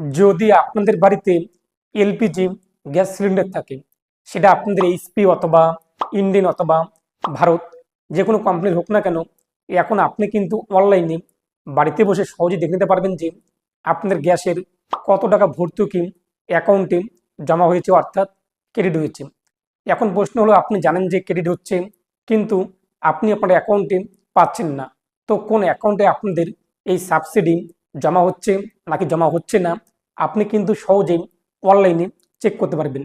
যদি আপনাদের বাড়িতে এলপিজি গ্যাস সিলিন্ডার থাকে, সেটা আপনাদের এইচপি অথবা ইন্ডিয়ান অথবা ভারত যে কোনো কোম্পানির হোক না কেন, এখন আপনি কিন্তু অনলাইনে বাড়িতে বসে সহজেই দেখে নিতে পারবেন যে আপনাদের গ্যাসের কত টাকা ভর্তুকি অ্যাকাউন্টে জমা হয়েছে অর্থাৎ ক্রেডিট হয়েছে। এখন প্রশ্ন হলো, আপনি জানেন যে ক্রেডিট হচ্ছে, কিন্তু আপনি আপনার অ্যাকাউন্টে পাচ্ছেন না। তো কোন অ্যাকাউন্টে আপনাদের এই সাবসিডি জমা হচ্ছে নাকি জমা হচ্ছে না? আপনি কিন্তু সহজেই অনলাইনে চেক করতে পারবেন।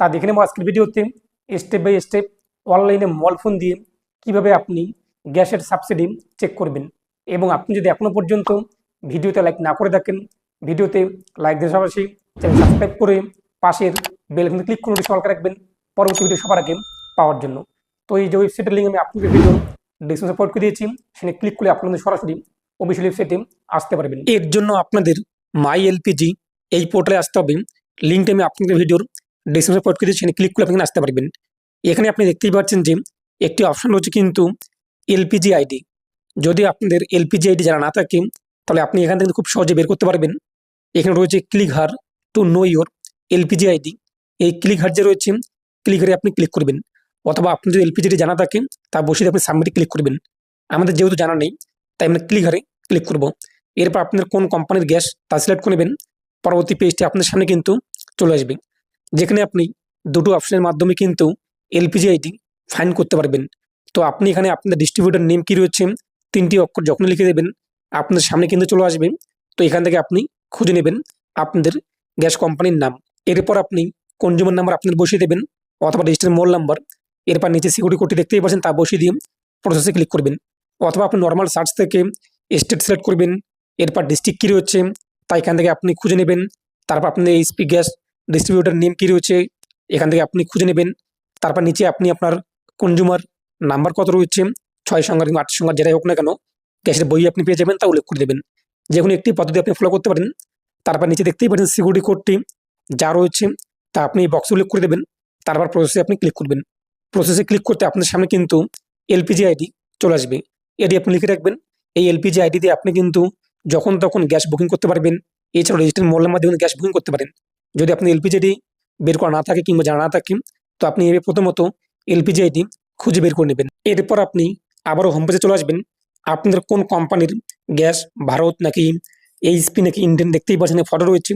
তা দেখে নেব আজকের ভিডিওতে স্টেপ বাই স্টেপ অনলাইনে মোবাইল ফোন দিয়ে কীভাবে আপনি গ্যাসের সাবসিডি চেক করবেন। এবং আপনি যদি এখনও পর্যন্ত ভিডিওতে লাইক না করে থাকেন, ভিডিওতে লাইক দিয়ে পাশাপাশি চ্যানেল সাবস্ক্রাইব করে পাশের বেল ক্লিক করে সকাল রাখবেন পরবর্তী ভিডিও সবার আগে পাওয়ার জন্য। তো এই যে ওয়েবসাইটের লিঙ্ক আমি আপনাদের ভিডিও ডিসক্রিপশনে পোস্ট করে দিয়েছি, সেখানে ক্লিক করে আপনাদের সরাসরি অফিসিয়াল ওয়েবসাইটে আসতে পারবেন। এর জন্য আপনাদের মাই এলপিজি এই পোর্টালে আসতে হবে। লিঙ্কটা আমি আপনাদের ভিডিওর ডিসক্রিপশনে পোর্ট করে সেখানে ক্লিক করে আপনি আসতে পারবেন। এখানে আপনি দেখতেই পাচ্ছেন যে একটি অপশন রয়েছে কিন্তু এলপিজি আইডি যদি আপনাদের এলপিজি আইডি যারা না থাকে, তাহলে আপনি এখান থেকে খুব সহজে বের করতে পারবেন। এখানে রয়েছে click here to know your LPG ID এই ক্লিক হার যে রয়েছে ক্লিক হারে আপনি ক্লিক করবেন। অথবা আপনি যদি এলপিজিটি জানা থাকে, তা বসিয়ে আপনি সাবমিটে ক্লিক করবেন। আমাদের যেহেতু জানা নেই, তাই আমরা ক্লিক হারে ক্লিক করব। এরপর আপনার কোন কোম্পানির গ্যাস তা সিলেক্ট করে নেবেন। পরবর্তী পেজটি আপনার সামনে কিন্তু চলে আসবে। যেখানে আপনি দুটো অপশনের মাধ্যমে কিন্তু এলপিজি আইডি ফাইন করতে পারবেন। তো আপনি এখানে আপনার ডিস্ট্রিবিউটার নেম কি রয়েছে, তিনটি অক্ষর যখন লিখে দেবেন আপনার সামনে কিন্তু চলে আসবে। তো এখান থেকে আপনি খুঁজে নেবেন আপনাদের গ্যাস কোম্পানির নাম। এরপর আপনি কনজিউমার নাম্বার আপনার বসিয়ে দেবেন, অথবা রেজিস্টার মোল নাম্বার এরপর নিচে সিকিউরিটি কোডটি দেখতেই পাচ্ছেন, তা বসিয়ে দিয়ে প্রসেসে ক্লিক করবেন। অথবা আপনি নর্মাল সার্চ থেকে স্টেট সিলেক্ট করবেন। এরপর ডিস্ট্রিক্ট কী রয়েছে এখান থেকে আপনি খুঁজে নেবেন। তারপর আপনি এইচপি গ্যাস ডিস্ট্রিবিউটার নেম কী রয়েছে, এখান থেকে আপনি খুঁজে নেবেন। তারপর নিচে আপনি আপনার কনজিউমার নাম্বার কত রয়েছে, ছয় সংখ্যার কিংবা আট সংখ্যার যেটাই হোক না কেন গ্যাসের বই আপনি পেয়ে যাবেন, তা উল্লেখ করে দেবেন। যে কোনো একটি পদ্ধতি আপনি ফলো করতে পারেন। তারপর নিচে দেখতেই পাচ্ছেন সিকিউরিটি কোডটি যা রয়েছে, তা আপনি বক্স উল্লেখ করে দেবেন। তারপর প্রসেসে আপনি ক্লিক করবেন। প্রসেসে ক্লিক করতে আপনার সামনে কিন্তু এলপিজি আইডি চলে আসবে। এটি আপনি লিখে রাখবেন। এই এলপিজি আইডি দিয়ে আপনি কিন্তু যখন তখন গ্যাস বুকিং করতে পারবেন। এছাড়াও রেজিস্টার মোলের মাধ্যমে গ্যাস বুকিং করতে পারেন। যদি আপনি এলপিজি আইডি বের করা না থাকে কিংবা জানা না থাকে, তো আপনি এভাবে প্রথমত এলপিজি আইডি খুঁজে বের করে নেবেন। এরপর আপনি আবারও হোম পেজে চলে আসবেন। আপনাদের কোন কোম্পানির গ্যাস, ভারত নাকি এইচপি নাকি ইন্ডিয়ান দেখতেই পাচ্ছেন ফটো রয়েছে।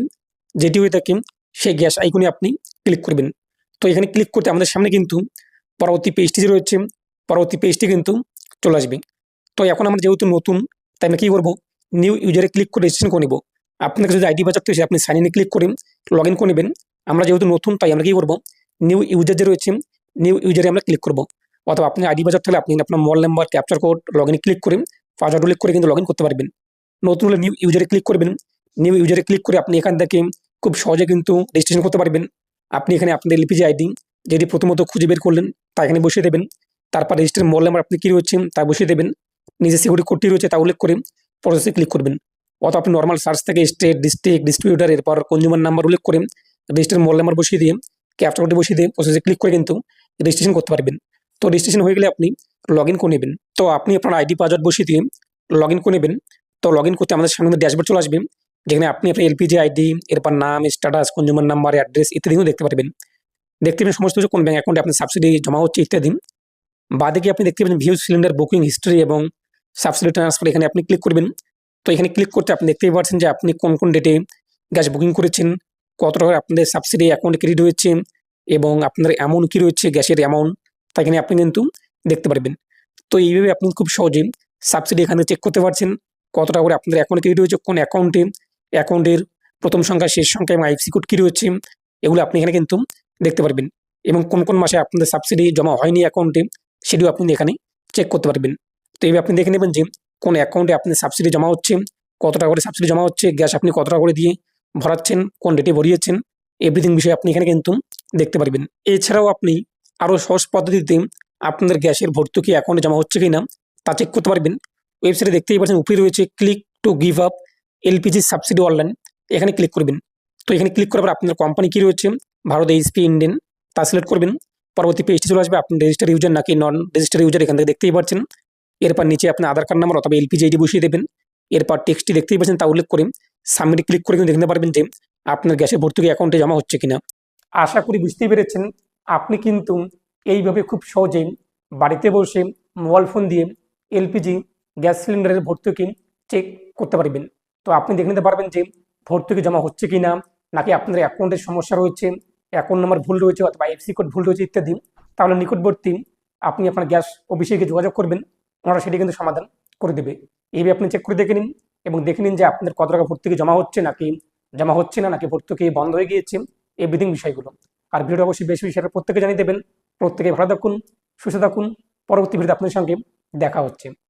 যেটি হয়ে থাকে সেই গ্যাস আইকনে আপনি ক্লিক করবেন। তো এখানে ক্লিক করতে আমাদের সামনে কিন্তু পরবর্তী পেজটি যে রয়েছে। পরবর্তী পেজটি কিন্তু চলে আসবে। তো এখন আমরা যেহেতু নতুন, তাই আমরা কী করব? নিউ ইউজারে ক্লিক করে রেজিস্ট্রেশন করে নেব। আপনাকে যদি আইডি বাজার থেকে, আপনি সাইন ইনে ক্লিক করে লগ ইন করে নেবেন। আমরা যেহেতু নতুন, তাই আমরা কী করব? নিউ ইউজার যে রয়েছে নিউ ইউজারে আমরা ক্লিক করব। অথবা আপনি আইডি বাজার থাকলে আপনি আপনার মোবাইল নাম্বার ক্যাপচার কোড লগ ইনে ক্লিক করে পাসওয়ার্ড উল্লেখ করে কিন্তু লগ ইন করতে পারবেন। নতুন হলে নিউ ইউজারে ক্লিক করবেন। নিউ ইউজারে ক্লিক করে আপনি এখান থেকে খুব সহজে কিন্তু রেজিস্ট্রেশন করতে পারবেন। আপনি এখানে আপনাদের এলপিজি আইডি যেটি প্রথমত খুঁজে বের করলেন, তা এখানে বসিয়ে দেবেন। তারপর রেজিস্টার মোবাইল নাম্বার আপনি কী রয়েছে, তা বসিয়ে দেবেন। নিজের সিকিউরিটি কোডটি রয়েছে, তা উল্লেখ করে প্রসেসে ক্লিক করবেন। অথবা আপনি নর্মাল সার্চ থেকে স্টেট ডিস্ট্রিক্ট ডিস্ট্রিবিউটার এরপর কনজিউমার নাম্বার উল্লেখ করে রেজিস্টার মোবাইল নাম্বার বসিয়ে দিয়ে ক্যাপচার কোডটি বসিয়ে দিয়ে প্রসেসে ক্লিক করে কিন্তু রেজিস্ট্রেশন করতে পারবেন। তো রেজিস্ট্রেশন হয়ে গেলে আপনি লগ ইন করে নেবেন। তো আপনি আপনার আইডি পাসওয়ার্ড বসিয়ে দিয়ে লগ ইন করে নেবেন। তো লগ ইন করতে আমাদের সামনে ড্যাশবোর্ড চলে আসবে। যেখানে আপনি আপনার এলপিজি আইডি এরপর নাম স্ট্যাটাস কনজিউমার নাম্বার অ্যাড্রেস ইত্যাদিও দেখতে পারবেন। দেখতে পাবেন সমস্ত কিছু কোন ব্যাঙ্ক অ্যাকাউন্টে আপনার সাবসিডি জমা হচ্ছে ইত্যাদি। বাদে আপনি দেখতে পাবেন ভিউ সিলিন্ডার বুকিং হিস্ট্রি এবং সাবসিডি ট্রান্সফার এখানে আপনি ক্লিক করবেন। তো এখানে ক্লিক করতে আপনি দেখতেই পাচ্ছেন যে আপনি কোন কোন ডেটে গ্যাস বুকিং করেছেন, কত টাকা আপনাদের সাবসিডি অ্যাকাউন্টে ক্রেডিট হয়েছে এবং আপনার অ্যামাউন্ট কী রয়েছে, গ্যাসের অ্যামাউন্ট তা এখানে আপনি কিন্তু দেখতে পারবেন। তো এইভাবে আপনি খুব সহজে সাবসিডি এখানে চেক করতে পারছেন, কত টাকা করে আপনাদের অ্যাকাউন্টে ক্রেডিট হয়েছে, কোন অ্যাকাউন্টে অ্যাকাউন্টের প্রথম সংখ্যা, শেষ সংখ্যা এবং আইএফসি কোড কী রয়েছে, এগুলো আপনি এখানে কিন্তু দেখতে পারবেন। এবং কোন কোন মাসে আপনাদের সাবসিডি জমা হয়নি অ্যাকাউন্টে সেটিও আপনি এখানে চেক করতে পারবেন। তো এইভাবে আপনি দেখে নেবেন যে কোন অ্যাকাউন্টে আপনি সাবসিডি জমা হচ্ছে, কত টাকা করে সাবসিডি জমা হচ্ছে গ্যাস আপনি কত টাকা করে দিয়ে ভরাচ্ছেন, কোন ডেটে ভরিয়েছেন এভরিথিং বিষয়ে আপনি এখানে কিন্তু দেখতে পারবেন। এছাড়াও আপনি আরও সহজ পদ্ধতিতে আপনাদের গ্যাসের ভর্তুকি অ্যাকাউন্টে জমা হচ্ছে কি না তা চেক করতে পারবেন। ওয়েবসাইটে দেখতেই পাচ্ছেন, উপরে রয়েছে click to give up LPG subsidy online এখানে ক্লিক করবেন। তো এখানে ক্লিক করার পর আপনার কোম্পানি কী রয়েছে? ভারত এইচপি ইন্ডিয়ান তা সিলেক্ট করবেন। পরবর্তী পেজটি চলে আসবে আপনি রেজিস্টার ইউজার নাকি নন রেজিস্টার ইউজার এখান থেকে দেখতেই পাচ্ছেন। এরপর নিচে আপনি আধার কার্ড নাম্বার অথবা এলপিজি আইডি বসিয়ে দেবেন। এরপর টেক্সটটি দেখতেই পাচ্ছেন, তা উল্লেখ করে সাবমিট ক্লিক করে কিন্তু দেখতে পারবেন যে আপনার গ্যাসের ভর্তুকি অ্যাকাউন্টে জমা হচ্ছে কিনা। আশা করি বুঝতেই পেরেছেন, আপনি কিন্তু এইভাবে খুব সহজেই বাড়িতে বসে মোবাইল ফোন দিয়ে এলপিজি গ্যাস সিলিন্ডারের ভর্তুকি চেক করতে পারবেন। তো আপনি দেখে নিতে পারবেন যে ভর্তুকি জমা হচ্ছে কি না নাকি আপনার অ্যাকাউন্টের সমস্যা রয়েছে অ্যাকাউন্ট নাম্বার ভুল রয়েছে অথবা এফসি কোড ভুল রয়েছে ইত্যাদি। তাহলে নিকটবর্তী আপনি আপনার গ্যাস অফিসে গিয়ে যোগাযোগ করবেন। ওনারা সেটি কিন্তু সমাধান করে দেবে। এইভাবে আপনি চেক করে দেখে নিন এবং দেখে নিন যে আপনার কত টাকা ভর্তুকি জমা হচ্ছে নাকি জমা হচ্ছে না নাকি ভর্তুকি বন্ধ হয়ে গিয়েছে, এই বিধিং বিষয়গুলো। আর ভিডিও অবশ্যই বেশি সেটা প্রত্যেকে জানিয়ে দেবেন। প্রত্যেকে ভালো থাকুন, সুস্থ থাকুন। পরবর্তী ভিডিওতে আপনার সঙ্গে দেখা হচ্ছে।